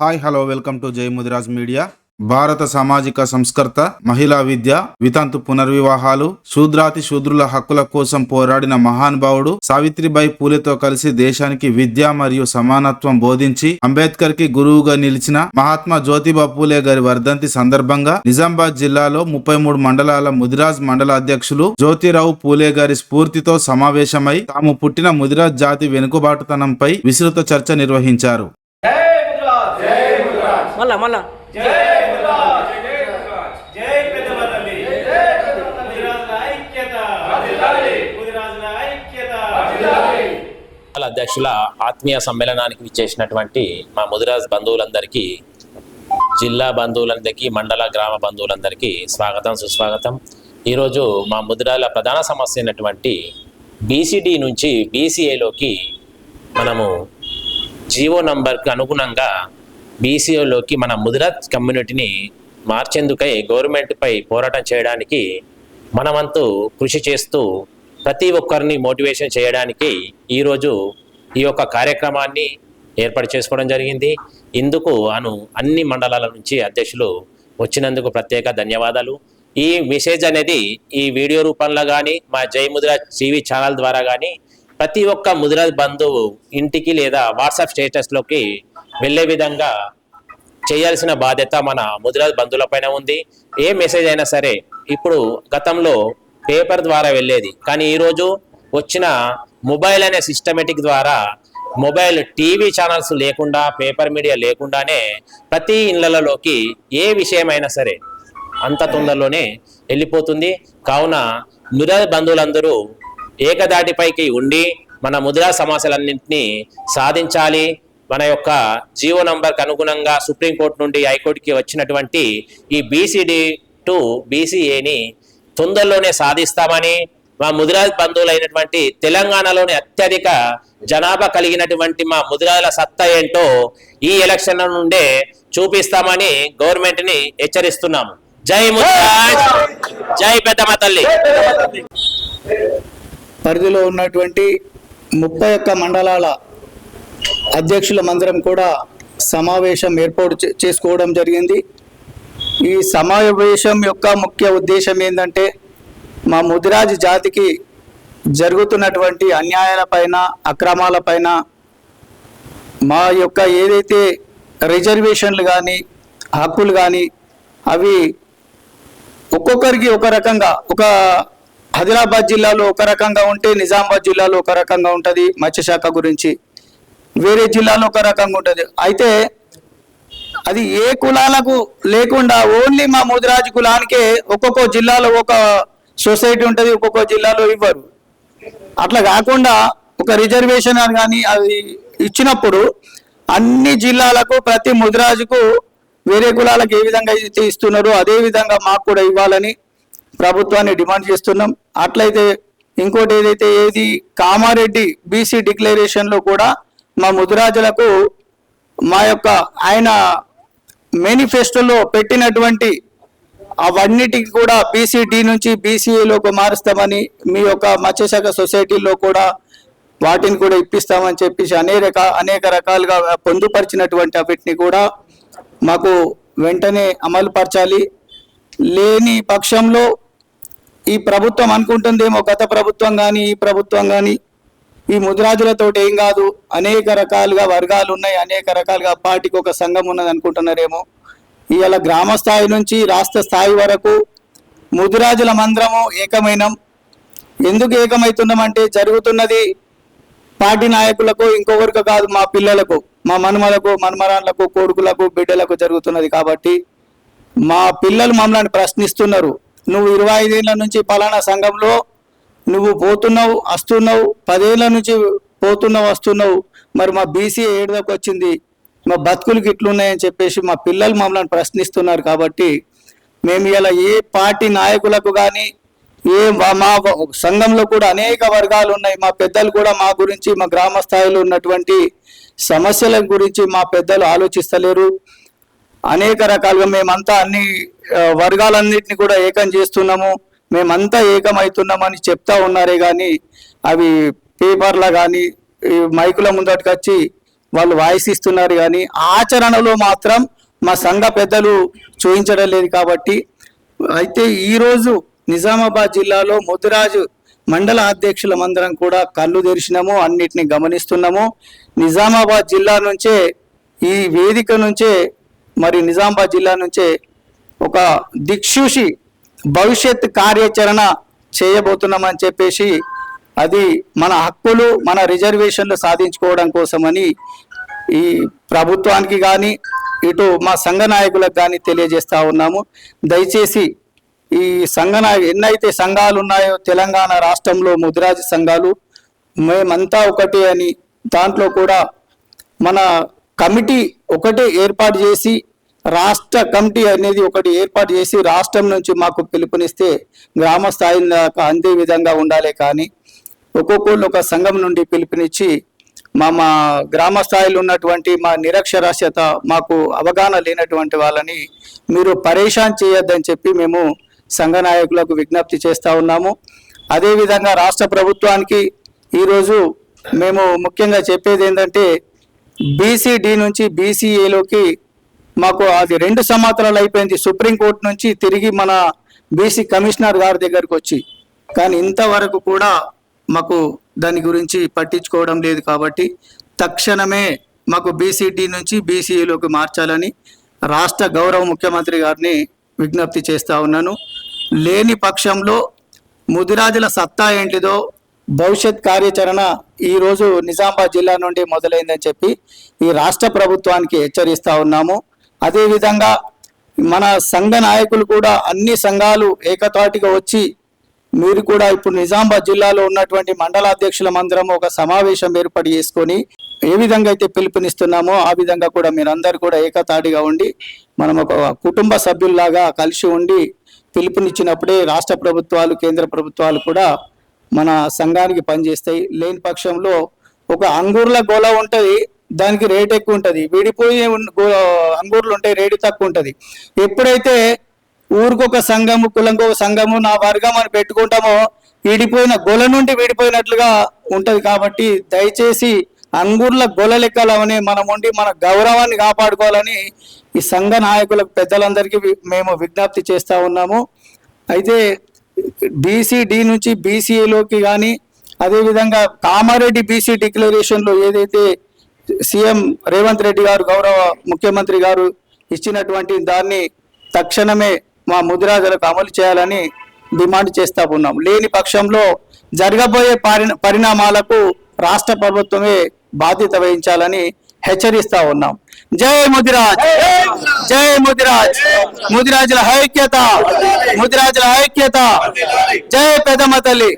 Hi hello welcome to జై Mudiraj media. భారత సామాజిక సంస్కర్త మహిళా విద్య వితంతు పునర్వివాహాలు శూద్రాతి శూద్రుల హక్కుల కోసం పోరాడిన మహానుభావుడు సావిత్రిబాయి పూలేతో కలిసి దేశానికి విద్య మరియు సమానత్వం బోధించి అంబేద్కర్కి గురువుగా నిలిచిన మహాత్మా జ్యోతిబా పూలే గారి వర్ధంతి సందర్భంగా నిజామాబాద్ జిల్లాలో ముప్పై మూడు మండలాల ముదిరాజ్ మండల అధ్యక్షులు జ్యోతిరావు పూలే గారి స్ఫూర్తితో సమావేశమై తాము పుట్టిన ముదిరాజ్ జాతి వెనుకబాటుతనంపై విస్తృత చర్చ నిర్వహించారు. మళ్ళా మళ్ళా. అధ్యక్షుల ఆత్మీయ సమ్మేళనానికి విచ్చేసినటువంటి మా ముదిరాజ్ బంధువులందరికీ జిల్లా బంధువులందరికీ మండల గ్రామ బంధువులందరికీ స్వాగతం సుస్వాగతం. ఈరోజు మా ముదిరాల ప్రధాన సమస్య అయినటువంటి బీసీడీ నుంచి బీసీఏలోకి మనము జీవో నంబర్కి అనుగుణంగా బీసీఓలోకి మన ముదిరాజ్ కమ్యూనిటీని మార్చేందుకై గవర్నమెంట్పై పోరాటం చేయడానికి మనమంతు కృషి చేస్తూ ప్రతి ఒక్కరిని మోటివేషన్ చేయడానికి ఈరోజు ఈ యొక్క కార్యక్రమాన్ని ఏర్పాటు చేసుకోవడం జరిగింది. ఇందుకు అను అన్ని మండలాల నుంచి అధ్యక్షులు వచ్చినందుకు ప్రత్యేక ధన్యవాదాలు. ఈ మెసేజ్ అనేది ఈ వీడియో రూపంలో కానీ మా జై ముదిరాజ్ టీవీ ఛానల్ ద్వారా కానీ ప్రతి ఒక్క ముదిరాజ్ బంధువు ఇంటికి లేదా వాట్సాప్ స్టేటస్లోకి వెళ్ళే విధంగా చేయాల్సిన బాధ్యత మన ముదిరాజ్ బంధువులపైన ఉంది. ఏ మెసేజ్ అయినా సరే ఇప్పుడు గతంలో పేపర్ ద్వారా వెళ్ళేది. కానీ ఈరోజు వచ్చిన మొబైల్ అనే సిస్టమేటిక్ ద్వారా మొబైల్ టీవీ ఛానల్స్ లేకుండా పేపర్ మీడియా లేకుండానే ప్రతి ఇళ్ళలోకి ఏ విషయమైనా సరే అంత తొందరలోనే వెళ్ళిపోతుంది. కావున ముదిరాజ్ బంధువులందరూ ఏకదాటిపైకి ఉండి మన ముద్రా సమస్యలన్నింటినీ సాధించాలి. మన యొక్క జీవో నంబర్కి అనుగుణంగా సుప్రీంకోర్టు నుండి హైకోర్టుకి వచ్చినటువంటి ఈ బీసీడీ టు బీసీఏని తొందరలోనే సాధిస్తామని మా ముదిరాజ్ బంధువులైనటువంటి తెలంగాణలోని అత్యధిక జనాభా కలిగినటువంటి మా ముదిరాజుల సత్తా ఏంటో ఈ ఎలక్షన్ నుండే చూపిస్తామని గవర్నమెంట్ని హెచ్చరిస్తున్నాము. జై ముదిరాజ్! జై పెద్దమ్మ తల్లి! పరిధిలో ఉన్నటువంటి ముప్పై ఒక్క మండలాల అధ్యక్షుల మందిరం కూడా సమావేశం ఏర్పాటు చే- చేసుకోవడం జరిగింది. ఈ సమావేశం యొక్క ముఖ్య ఉద్దేశం ఏంటంటే మా ముదిరాజ్ జాతికి జరుగుతున్నటువంటి అన్యాయాలపైన అక్రమాలపైన మా యొక్క ఏదైతే రిజర్వేషన్లు కానీ హక్కులు కానీ అవి ఒక్కొక్కరికి ఒక రకంగా ఒక ఆదిలాబాద్ జిల్లాలో ఒక రకంగా ఉంటే నిజామాబాద్ జిల్లాలో ఒక రకంగా ఉంటుంది మత్స్యశాఖ గురించి. వేరే జిల్లాలో ఒక రకంగా ఉంటుంది. అయితే అది ఏ కులాలకు లేకుండా ఓన్లీ మా ముదిరాజు కులానికే ఒక్కొక్క జిల్లాలో ఒక సొసైటీ ఉంటుంది ఒక్కొక్క జిల్లాలో ఇవ్వరు. అట్లా కాకుండా ఒక రిజర్వేషన్ అని కానీ అది ఇచ్చినప్పుడు అన్ని జిల్లాలకు ప్రతి ముదిరాజుకు వేరే కులాలకు ఏ విధంగా అయితే ఇస్తున్నారో అదే విధంగా మాకు కూడా ఇవ్వాలని ప్రభుత్వాన్ని డిమాండ్ చేస్తున్నాం. అట్లయితే ఇంకోటి ఏదైతే ఏది కామారెడ్డి బీసీ డిక్లరేషన్లో కూడా మా ముదిరాజులకు మా యొక్క ఆయన మేనిఫెస్టోలో పెట్టినటువంటి అవన్నిటికి కూడా బీసీడీ నుంచి బీసీఏలోకి మారుస్తామని మీ యొక్క మత్స్యశాఖ సొసైటీలో కూడా వాటిని కూడా ఇప్పిస్తామని చెప్పేసి అనేక అనేక రకాలుగా పొందుపరిచినటువంటి వీటిని కూడా మాకు వెంటనే అమలు పరచాలి లేని పక్షంలో ఈ ప్రభుత్వం అనుకుంటుందేమో గత ప్రభుత్వం కానీ ఈ ప్రభుత్వం కానీ ఈ ముదిరాజులతో ఏం కాదు అనేక రకాలుగా వర్గాలు ఉన్నాయి అనేక రకాలుగా పార్టీకి ఒక సంఘం ఉన్నది అనుకుంటున్నారేమో. ఇవాళ గ్రామ స్థాయి నుంచి రాష్ట్ర స్థాయి వరకు ముదిరాజుల మందిరము ఏకమైనం. ఎందుకు ఏకమవుతున్నామంటే జరుగుతున్నది పార్టీ నాయకులకు ఇంకొకరికి కాదు మా పిల్లలకు మా మనుమలకు మనుమరాళ్ళకు కొడుకులకు బిడ్డలకు జరుగుతున్నది కాబట్టి మా పిల్లలు మమ్మల్ని ప్రశ్నిస్తున్నారు. నువ్వు ఇరవై ఐదేళ్ళ నుంచి పలానా సంఘంలో నువ్వు పోతున్నావు వస్తున్నావు పదేళ్ళ నుంచి పోతున్నావు వస్తున్నావు. మరి మా బీసీ ఏడుదాకా వచ్చింది? మా బతుకులకి ఇట్లున్నాయని చెప్పేసి మా పిల్లలు మమ్మల్ని ప్రశ్నిస్తున్నారు కాబట్టి మేము ఇలా ఏ పార్టీ నాయకులకు కానీ ఏ మా సంఘంలో కూడా అనేక వర్గాలు ఉన్నాయి. మా పెద్దలు కూడా మా గురించి మా గ్రామ స్థాయిలో ఉన్నటువంటి సమస్యల గురించి మా పెద్దలు ఆలోచిస్తలేరు. అనేక రకాలుగా మేమంతా అన్ని వర్గాలన్నింటినీ కూడా ఏకం చేస్తున్నాము. మేమంతా ఏకమవుతున్నామని చెప్తా ఉన్నారే కానీ అవి పేపర్ల కానీ మైకుల ముందటికి వచ్చి వాళ్ళు వాయిస్ ఇస్తున్నారు కానీ ఆచరణలో మాత్రం మా సంఘ పెద్దలు చూపించడం లేదు కాబట్టి అయితే ఈరోజు నిజామాబాద్ జిల్లాలో ముదిరాజు మండల అధ్యక్షులమందరం కూడా కళ్ళు తెరిచినాము అన్నిటిని గమనిస్తున్నాము. నిజామాబాద్ జిల్లా నుంచే ఈ వేదిక నుంచే మరి నిజామాబాద్ జిల్లా నుంచే ఒక దిక్సూషి భవిష్యత్ కార్యాచరణ చేయబోతున్నామని చెప్పేసి అది మన హక్కులు మన రిజర్వేషన్లు సాధించుకోవడం కోసమని ఈ ప్రభుత్వానికి కానీ ఇటు మా సంఘ నాయకులకు కానీ తెలియజేస్తూ ఉన్నాము. దయచేసి ఈ సంఘ నాయ ఎన్నైతే సంఘాలు ఉన్నాయో తెలంగాణ రాష్ట్రంలో ముద్రాజ సంఘాలు మేమంతా ఒకటి అని దాంట్లో కూడా మన కమిటీ ఒకటే ఏర్పాటు చేసి రాష్ట్ర కమిటీ అనేది ఒకటి ఏర్పాటు చేసి రాష్ట్రం నుంచి మాకు పిలుపునిస్తే గ్రామ స్థాయి దాకా అందే విధంగా ఉండాలి కానీ ఒక్కొక్కళ్ళు ఒక సంఘం నుండి పిలుపునిచ్చి మా మా గ్రామ స్థాయిలో ఉన్నటువంటి మా నిరక్షరాస్యత మాకు అవగాహన లేనటువంటి వాళ్ళని మీరు పరేషాన్ చేయొద్దని చెప్పి మేము సంఘ నాయకులకు విజ్ఞప్తి చేస్తూ ఉన్నాము. అదేవిధంగా రాష్ట్ర ప్రభుత్వానికి ఈరోజు మేము ముఖ్యంగా చెప్పేది ఏంటంటే బీసీడీ నుంచి బీసీఏలోకి మాకు అది రెండు సంవత్సరాలు అయిపోయింది సుప్రీంకోర్టు నుంచి తిరిగి మన బీసీ కమిషనర్ గారి దగ్గరకు వచ్చి. కానీ ఇంతవరకు కూడా మాకు దాని గురించి పట్టించుకోవడం లేదు కాబట్టి తక్షణమే మాకు బీసీటీ నుంచి బీసీఈలోకి మార్చాలని రాష్ట్ర గౌరవ ముఖ్యమంత్రి గారిని విజ్ఞప్తి చేస్తా ఉన్నాను. లేని పక్షంలో ముదిరాజుల సత్తా ఏంటిదో భవిష్యత్ కార్యాచరణ ఈరోజు నిజామాబాద్ జిల్లా నుండి మొదలైందని చెప్పి ఈ రాష్ట్ర ప్రభుత్వానికి హెచ్చరిస్తా ఉన్నాము. అదేవిధంగా మన సంఘ నాయకులు కూడా అన్ని సంఘాలు ఏకతాటిగా వచ్చి మీరు కూడా ఇప్పుడు నిజామాబాద్ జిల్లాలో ఉన్నటువంటి మండల అధ్యక్షుల మందిరం ఒక సమావేశం ఏర్పాటు చేసుకొని ఏ విధంగా అయితే పిలుపునిస్తున్నామో ఆ విధంగా కూడా మీరందరూ కూడా ఏకతాటిగా ఉండి మనం ఒక కుటుంబ సభ్యుల్లాగా కలిసి ఉండి పిలుపునిచ్చినప్పుడే రాష్ట్ర ప్రభుత్వాలు కేంద్ర ప్రభుత్వాలు కూడా మన సంఘానికి పనిచేస్తాయి. లేని పక్షంలో ఒక అంగూర్ల గోళ ఉంటుంది. దానికి రేట్ ఎక్కువ ఉంటుంది. విడిపోయి గో- అంగూర్లు ఉంటాయి రేటు తక్కువ ఉంటుంది. ఎప్పుడైతే ఊరికొక సంఘము కులంకొక సంఘము నా వర్గం అని పెట్టుకుంటామో విడిపోయిన గొల నుండి విడిపోయినట్లుగా ఉంటుంది కాబట్టి దయచేసి అంగూర్ల గొల లెక్కలవని మనం ఉండి మన గౌరవాన్ని కాపాడుకోవాలని ఈ సంఘ నాయకులకు పెద్దలందరికీ మేము విజ్ఞప్తి చేస్తూ ఉన్నాము. అయితే బీసీడీ నుంచి బీసీఏలోకి కానీ అదేవిధంగా కామారెడ్డి బీసీ డిక్లరేషన్లో ఏదైతే సీఎం రేవంత్ రెడ్డి గారు గౌరవ ముఖ్యమంత్రి గారు ఇచ్చినటువంటి దాన్ని తక్షణమే మా ముదిరాజులకు అమలు చేయాలని డిమాండ్ చేస్తా ఉన్నాం. లేని పక్షంలో జరగబోయే పరిణామాలకు రాష్ట్ర ప్రభుత్వమే బాధ్యత వహించాలని హెచ్చరిస్తా ఉన్నాం. జై ముదిరాజ్! జై ముదిరాజ్! ముదిరాజుల ఐక్యత! ముదిరాజుల ఐక్యత! జై పెదమ తల్లి!